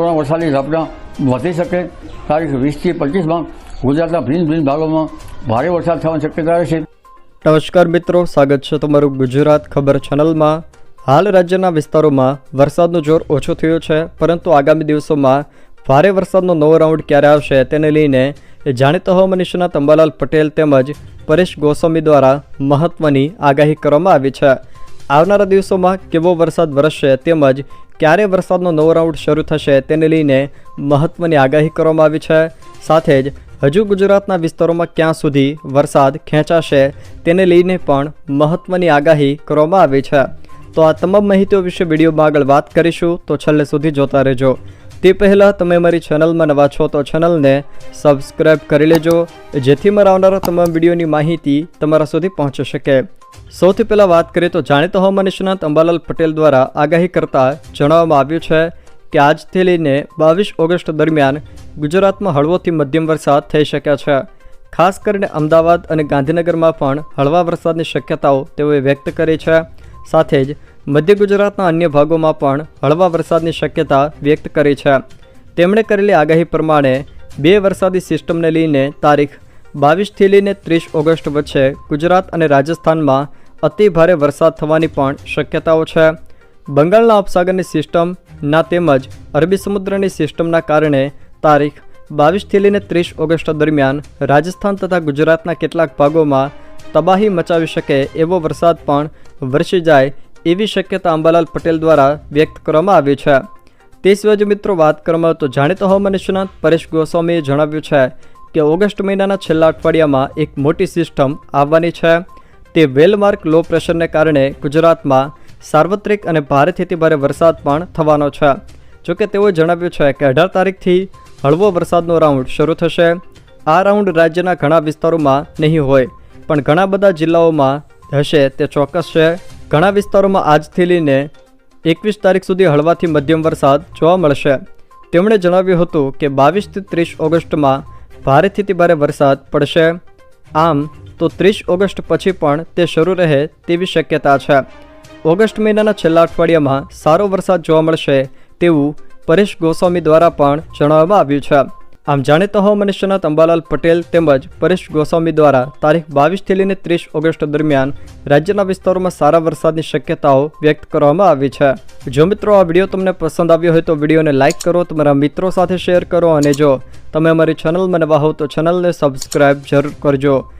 થોડા વરસાદની ઝાપટા વધી શકે. તારીખ વીસથી પચીસમાં ગુજરાતના ભિન્ન ભિન્ન ભાગોમાં ભારે વરસાદ થવાની શક્યતા રહેશે નમસ્કાર મિત્રો, સ્વાગત છે તમારું ગુજરાત ખબર ચેનલમાં. હાલ રાજ્યના વિસ્તારોમાં વરસાદનું જોર ઓછું થયું છે, પરંતુ આગામી દિવસોમાં ભારે વરસાદનો નવો રાઉન્ડ ક્યારે આવશે તેને લઈને જાણીતા હવામાન નિષ્ણાત અંબાલાલ પટેલ તેમજ પરેશ ગોસ્વામી દ્વારા મહત્વની આગાહી કરવામાં આવી છે. આવનારા દિવસોમાં કેવો વરસાદ વરસશે તેમજ ક્યારે વરસાદનો નવો રાઉન્ડ શરૂ થશે તેને લઈને મહત્ત્વની આગાહી કરવામાં આવી છે. સાથે જ હજુ ગુજરાતના વિસ્તારોમાં ક્યાં સુધી વરસાદ ખેંચાશે તેને લઈને પણ મહત્ત્વની આગાહી કરવામાં આવી છે. તો આ તમામ માહિતીઓ વિશે વિડીયોમાં આગળ વાત કરીશું, તો છેલ્લે સુધી જોતા રહેજો. તે પહેલાં તમે મારી ચેનલમાં નવા છો તો ચેનલને સબસ્ક્રાઈબ કરી લેજો, જેથી મારા આવનારા તમામ વિડીયોની માહિતી તમારા સુધી પહોંચી શકે. સૌથી પહેલાં વાત કરીએ તો જાણીતા હવામાન નિષ્ણાંત અંબાલાલ પટેલ દ્વારા આગાહી કરતા જણાવવામાં આવ્યું છે કે આજથી લઈને બાવીસ ઓગસ્ટ દરમિયાન ગુજરાતમાં હળવોથી મધ્યમ વરસાદ થઈ શક્યા છે. ખાસ કરીને અમદાવાદ અને ગાંધીનગરમાં પણ હળવા વરસાદની શક્યતાઓ તેઓએ વ્યક્ત કરી છે. સાથે જ મધ્ય ગુજરાતના અન્ય ભાગોમાં પણ હળવા વરસાદની શક્યતા વ્યક્ત કરી છે. તેમણે કરેલી આગાહી પ્રમાણે બે વરસાદી સિસ્ટમને લઈને તારીખ બાવીસથી લઈને ત્રીસ ઓગસ્ટ વચ્ચે ગુજરાત અને રાજસ્થાનમાં અતિ ભારે વરસાદ થવાની પણ શક્યતાઓ છે. બંગાળના ઉપસાગરની સિસ્ટમના તેમજ અરબી સમુદ્રની સિસ્ટમના કારણે તારીખ બાવીસથી લઈને ત્રીસ ઓગસ્ટ દરમિયાન રાજસ્થાન તથા ગુજરાતના કેટલાક ભાગોમાં તબાહી મચાવી શકે એવો વરસાદ પણ વરસી જાય એવી શક્યતા અંબાલાલ પટેલ દ્વારા વ્યક્ત કરવામાં આવી છે. તે સિવાય મિત્રો વાત કરવામાં તો જાણીતા હવામાન નિષ્ણાત પરેશ ગોસ્વામીએ જણાવ્યું છે કે ઓગસ્ટ મહિનાના છેલ્લા અઠવાડિયામાં એક મોટી સિસ્ટમ આવવાની છે. તે વેલમાર્ક લો પ્રેશરને કારણે ગુજરાતમાં સાર્વત્રિક અને ભારેથી ભારે વરસાદ પણ થવાનો છે. જોકે તેઓએ જણાવ્યું છે કે અઢાર તારીખથી હળવો વરસાદનો રાઉન્ડ શરૂ થશે. આ રાઉન્ડ રાજ્યના ઘણા વિસ્તારોમાં નહીં હોય, પણ ઘણા બધા જિલ્લાઓમાં હશે તે ચોક્કસ છે. ઘણા વિસ્તારોમાં આજથી લઈને એકવીસ તારીખ સુધી હળવાથી મધ્યમ વરસાદ જોવા મળશે. તેમણે જણાવ્યું હતું કે બાવીસથી ત્રીસ ઓગસ્ટમાં ભારેથી ભારે વરસાદ પડશે. આમ તો ત્રીસ ઓગસ્ટ પછી પણ તે શરૂ રહે તેવી શક્યતા છે. ઓગસ્ટ મહિનાના છેલ્લા અઠવાડિયામાં સારો વરસાદ જોવા મળશે તેવું પરેશ ગોસ્વામી દ્વારા પણ જણાવવામાં આવ્યું છે. આમ જાણીતા હવામાન નિષ્ણાત અંબાલાલ પટેલ તેમજ પરેશ ગોસ્વામી દ્વારા તારીખ બાવીસથી લઈને ત્રીસ ઓગસ્ટ દરમિયાન રાજ્યના વિસ્તારોમાં સારા વરસાદની શક્યતાઓ વ્યક્ત કરવામાં આવી છે. જો મિત્રો આ વીડિયો તમને પસંદ આવ્યો હોય તો વિડીયોને લાઇક કરો, તમારા મિત્રો સાથે શેર કરો અને જો તમે અમારી ચેનલમાં નવા વાહો તો ચેનલને સબસ્ક્રાઇબ જરૂર કરજો.